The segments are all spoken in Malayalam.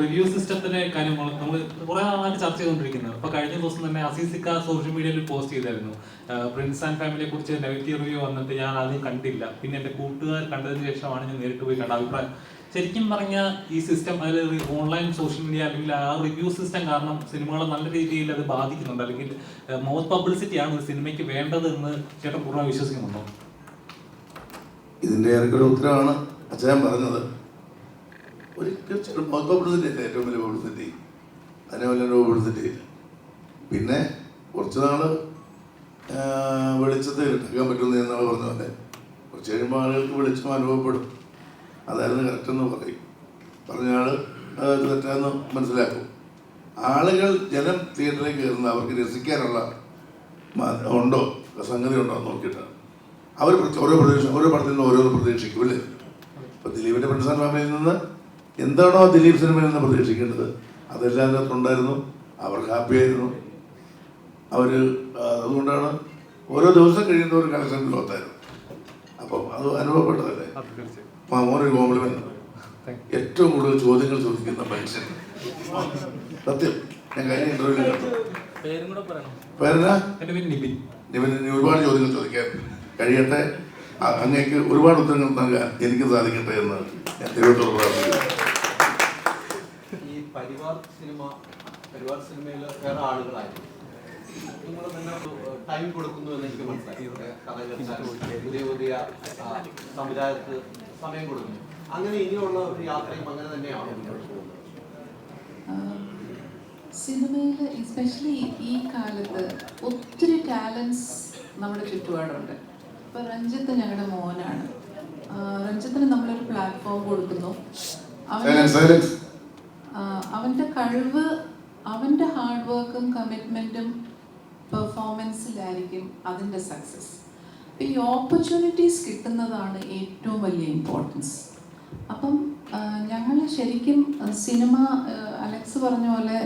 റിവ്യൂ സിസ്റ്റത്തിന്റെ കാര്യം നമ്മൾ കുറെ നാളായിട്ട് ചർച്ച ചെയ്തുകൊണ്ടിരിക്കുന്നത്. അപ്പൊ കഴിഞ്ഞ ദിവസം തന്നെ അസീസിക്ക സോഷ്യൽ മീഡിയയിൽ പോസ്റ്റ് ചെയ്തായിരുന്നു. പ്രിൻസ് ആൻഡ് ഫാമിലിയെ കുറിച്ച് നെഗറ്റീവ് റിവ്യൂ വന്നിട്ട് ഞാൻ ആദ്യം കണ്ടില്ല. പിന്നെ എന്റെ കൂട്ടുകാർ കണ്ടതിന് ശേഷമാണ് ഞാൻ നേരിട്ട് പോയി കണ്ട അഭിപ്രായം. ശരിക്കും പറഞ്ഞ ഈ സിസ്റ്റം അതിൽ ഓൺലൈൻ സോഷ്യൽ മീഡിയ അല്ലെങ്കിൽ ആ റിവ്യൂ സിസ്റ്റം കാരണം സിനിമകളെ നല്ല രീതിയിൽ അത് ബാധിക്കുന്നുണ്ട്. അല്ലെങ്കിൽ മൗത്ത് പബ്ലിസിറ്റി ആണ് ഒരു സിനിമയ്ക്ക് വേണ്ടത് എന്ന് ചേട്ടൻ പൂർണ വിശ്വസിക്കുന്നുണ്ടോ? ഇതിന്റെ ഏറെക്കുറെ ഉത്തരവാണ് അച്ഛൻ പറഞ്ഞത്. പബ്ലിസിറ്റി അല്ലേ ഏറ്റവും വലിയ പബ്ലിസിറ്റി അതിനെ വലിയ ഇല്ല. പിന്നെ കുറച്ച് നാൾ ആ, വെളിച്ചത്തെ ഇരട്ടിക്കാൻ പറ്റുമെന്ന് എന്നാൾ പറഞ്ഞ പോലെ കുറച്ച് കഴിയുമ്പോൾ ആളുകൾക്ക് വെളിച്ചം അനുഭവപ്പെടും. അതായിരുന്നു കറക്റ്റ് എന്ന് പറയും. പറഞ്ഞ അത് തെറ്റാന്ന് മനസ്സിലാക്കും. ആളുകൾ ജനം തിയേറ്ററിലേക്ക് കയറുന്ന അവർക്ക് രസിക്കാനുള്ള ഉണ്ടോ? സംഗതി ഉണ്ടോ എന്ന് നോക്കിയിട്ടാണ് അവർ ഓരോ പ്രതീക്ഷ ഓരോ പടത്തിൽ നിന്ന് ഓരോന്ന് പ്രതീക്ഷിക്കും അല്ലേ? ഇപ്പൊ ദിലീപിന്റെ ഫ്രണ്ട്സ് ആൻഡ് ഫാമിലിയിൽ നിന്ന് എന്താണോ ദിലീപ് സിനിമയിൽ നിന്ന് പ്രതീക്ഷിക്കേണ്ടത്? അതെല്ലാം അതിനകത്തുണ്ടായിരുന്നു അവർ ഹാപ്പി ആയിരുന്നു. അവർ അതുകൊണ്ടാണ് ഓരോ ദിവസം കഴിയുന്ന ഒരു കണക്ഷൻ ലോത്തായിരുന്നു അപ്പം അത് അനുഭവപ്പെട്ടതല്ലേ? മാമോനൊരു കോംപ്ലിമെന്റ് ഏറ്റവും കൂടുതൽ ചോദ്യങ്ങൾ ചോദിക്കുന്ന മനുഷ്യൻ. സത്യം. ഞാൻ കഴിഞ്ഞ ഇന്റർവ്യൂ കണ്ടു. പേരും കൂടെ പറയണം. പേരെന്നാ? പേര് നിബിൻ. ഒരുപാട് ചോദ്യങ്ങൾ ചോദിക്കാൻ കഴിയട്ടെ. അങ്ങേക്ക് ഒരുപാട് ഉത്തരങ്ങൾ നൽകാൻ എനിക്ക് സാധിക്കട്ടെ എന്ന് ഞാൻ ദൈവത്തോട് പ്രാർത്ഥിക്കുന്നു. പരിവാർ സിനിമ പരിവാർ സിനിമയിൽ വേറെ ആളുകളായിരുന്നു നിങ്ങൾ തന്നെ ടൈം കൊടുക്കുന്നു എന്ന് എനിക്ക് മനസ്സിലായി. കഥ പുതിയ പുതിയ സംവിധായകർക്ക് സമയം കൊടുക്കുന്നു. അങ്ങനെ ഇനിയുള്ള ഒരു യാത്രയും അങ്ങനെ തന്നെയാണ് മുന്നോട്ട് പോകുന്നത്? സിനിമയിൽ എസ്പെഷ്യലി ഈ കാലത്ത് ഒത്തിരി ടാലൻസ് നമ്മുടെ ചുറ്റുപാടുണ്ട്. ഇപ്പൊ രഞ്ജിത്ത് ഞങ്ങളുടെ മോനാണ്. രഞ്ജിത്തിന് നമ്മളൊരു പ്ലാറ്റ്ഫോം കൊടുക്കുന്നു. അവന് അവന്റെ കഴിവ് അവന്റെ ഹാർഡ് വർക്കും കമ്മിറ്റ്മെന്റും പെർഫോമൻസിലായിരിക്കും അതിന്റെ സക്സസ് ഈ ഓപ്പർച്യൂണിറ്റീസ് കിട്ടുന്നതാണ് ഏറ്റവും വലിയ ഇമ്പോർട്ടൻസ് അപ്പം ഞങ്ങൾ ശരിക്കും സിനിമ അലക്സ് പറഞ്ഞ പോലെ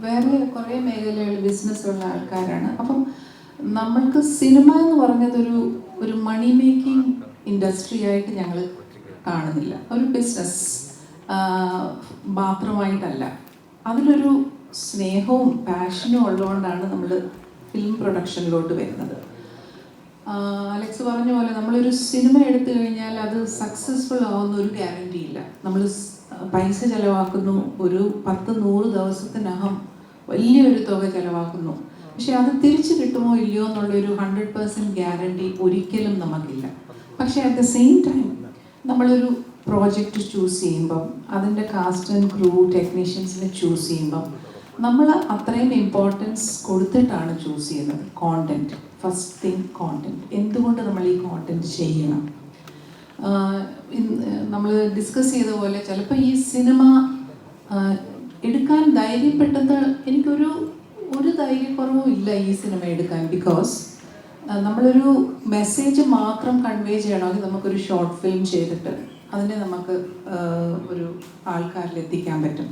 വേറെ കുറേ മേഖലകളിൽ ബിസിനസ്സുള്ള ആൾക്കാരാണ്. അപ്പം നമ്മൾക്ക് സിനിമ എന്ന് പറഞ്ഞതൊരു ഒരു മണി മേക്കിംഗ് ഇൻഡസ്ട്രി ആയിട്ട് ഞങ്ങൾ കാണുന്നില്ല. ഒരു ബിസിനസ് മാത്രമായിട്ടല്ല അതിലൊരു സ്നേഹവും പാഷനും ഉള്ളതുകൊണ്ടാണ് നമ്മൾ ഫിലിം പ്രൊഡക്ഷനിലോട്ട് വരുന്നത്. അലക്സ് പറഞ്ഞ പോലെ നമ്മളൊരു സിനിമ എടുത്തു കഴിഞ്ഞാൽ അത് സക്സസ്ഫുൾ ആവുന്ന ഒരു ഗ്യാരണ്ടി ഇല്ല നമ്മൾ പൈസ ചിലവാക്കുന്നു ഒരു പത്ത് നൂറ് ദിവസത്തിനകം വലിയൊരു തുക ചിലവാക്കുന്നു. പക്ഷെ അത് തിരിച്ചു കിട്ടുമോ ഇല്ലയോ എന്നുള്ളൊരു ഹൺഡ്രഡ് പേഴ്സന്റ് ഗ്യാരണ്ടി ഒരിക്കലും നമുക്കില്ല. പക്ഷേ അറ്റ് ദ സെയിം ടൈം നമ്മളൊരു പ്രോജക്റ്റ് ചൂസ് ചെയ്യുമ്പം അതിന്റെ കാസ്റ്റ് ആൻഡ് ക്രൂ ടെക്നീഷ്യൻസിനെ ചൂസ് ചെയ്യുമ്പം നമ്മൾ അത്രയും ഇമ്പോർട്ടൻസ് കൊടുത്തിട്ടാണ് ചൂസ് ചെയ്യുന്നത്. കോണ്ടന്റ് ഫസ്റ്റ് തിങ് കോണ്ടന്റ് എന്തുകൊണ്ട് നമ്മൾ ഈ കോണ്ടന്റ് ചെയ്യണം? നമ്മൾ ഡിസ്കസ് ചെയ്ത പോലെ ചിലപ്പോൾ ഈ സിനിമ എടുക്കാൻ ധൈര്യപ്പെട്ടത് എനിക്കൊരു ഒരു ധൈര്യക്കുറവും ഇല്ല ഈ സിനിമ എടുക്കാൻ ബിക്കോസ് നമ്മളൊരു മെസ്സേജ് മാത്രം കൺവേ ചെയ്യണമെങ്കിൽ നമുക്കൊരു ഷോർട്ട് ഫിലിം ചെയ്തിട്ട് അതിനെ നമുക്ക് ഒരു ആൾക്കാരിൽ എത്തിക്കാൻ പറ്റും.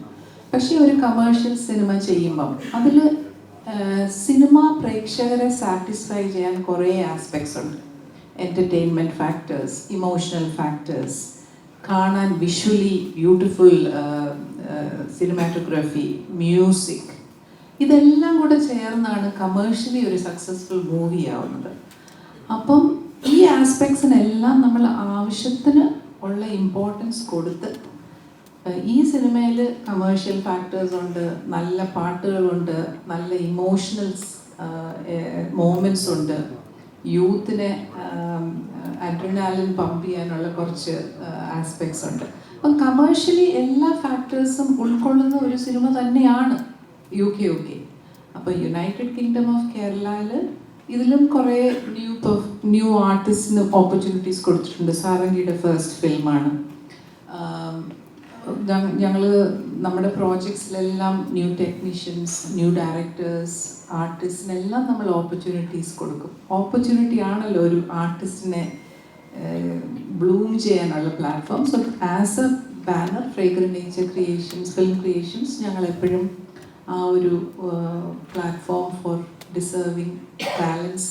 പക്ഷേ ഒരു കമേഴ്ഷ്യൽ സിനിമ ചെയ്യുമ്പം അതിൽ സിനിമ പ്രേക്ഷകരെ സാറ്റിസ്ഫൈ ചെയ്യാൻ കുറേ ആസ്പെക്ട്സ് ഉണ്ട്. എന്റർടൈൻമെന്റ് ഫാക്ടേഴ്സ് ഇമോഷണൽ ഫാക്ടേഴ്സ് കാണാൻ വിഷ്വലി ബ്യൂട്ടിഫുൾ സിനിമാറ്റോഗ്രഫി മ്യൂസിക് ഇതെല്ലാം കൂടെ ചേർന്നാണ് കമേഴ്ഷ്യലി ഒരു സക്സസ്ഫുൾ മൂവി ആവുന്നത്. അപ്പം ഈ ആസ്പെക്ട്സിനെല്ലാം നമ്മൾ ആവശ്യത്തിന് ഉള്ള ഇമ്പോർട്ടൻസ് കൊടുത്ത് ഈ സിനിമയിൽ കമേഴ്ഷ്യൽ ഫാക്ടേഴ്സ് ഉണ്ട് നല്ല പാട്ടുകളുണ്ട് നല്ല ഇമോഷണൽസ് മോമെന്റ്സ് ഉണ്ട്. യൂത്തിനെ അഡ്രിനാലിൻ പമ്പ് ചെയ്യാനുള്ള കുറച്ച് ആസ്പെക്ട്സ് ഉണ്ട്. അപ്പം കമേഴ്ഷ്യലി എല്ലാ ഫാക്ടേഴ്സും ഉൾക്കൊള്ളുന്ന ഒരു സിനിമ തന്നെയാണ് യു കെ യു കെ അപ്പോൾ യുണൈറ്റഡ് കിങ്ഡം ഓഫ് കേരളയിൽ ഇതിലും കുറേ ന്യൂ ന്യൂ ആർട്ടിസ്റ്റിന് ഓപ്പർച്യൂണിറ്റീസ് കൊടുത്തിട്ടുണ്ട്. സാരംഗിയുടെ ഫസ്റ്റ് ഫിലിമാണ് ഞങ്ങൾ നമ്മുടെ പ്രോജക്ട്സിലെല്ലാം ന്യൂ ടെക്നീഷ്യൻസ് ന്യൂ ഡയറക്ടേഴ്സ് ആർട്ടിസ്റ്റിനെല്ലാം നമ്മൾ ഓപ്പർച്യൂണിറ്റീസ് കൊടുക്കും. ഓപ്പർച്യൂണിറ്റി ആണല്ലോ ഒരു ആർട്ടിസ്റ്റിനെ ബ്ലൂം ചെയ്യാനുള്ള platform so as a banner fragrant nature creations film creations ഞങ്ങൾ എപ്പോഴും ആ ഒരു പ്ലാറ്റ്ഫോം ഫോർ ഡിസേർവിങ് ടാലൻസ്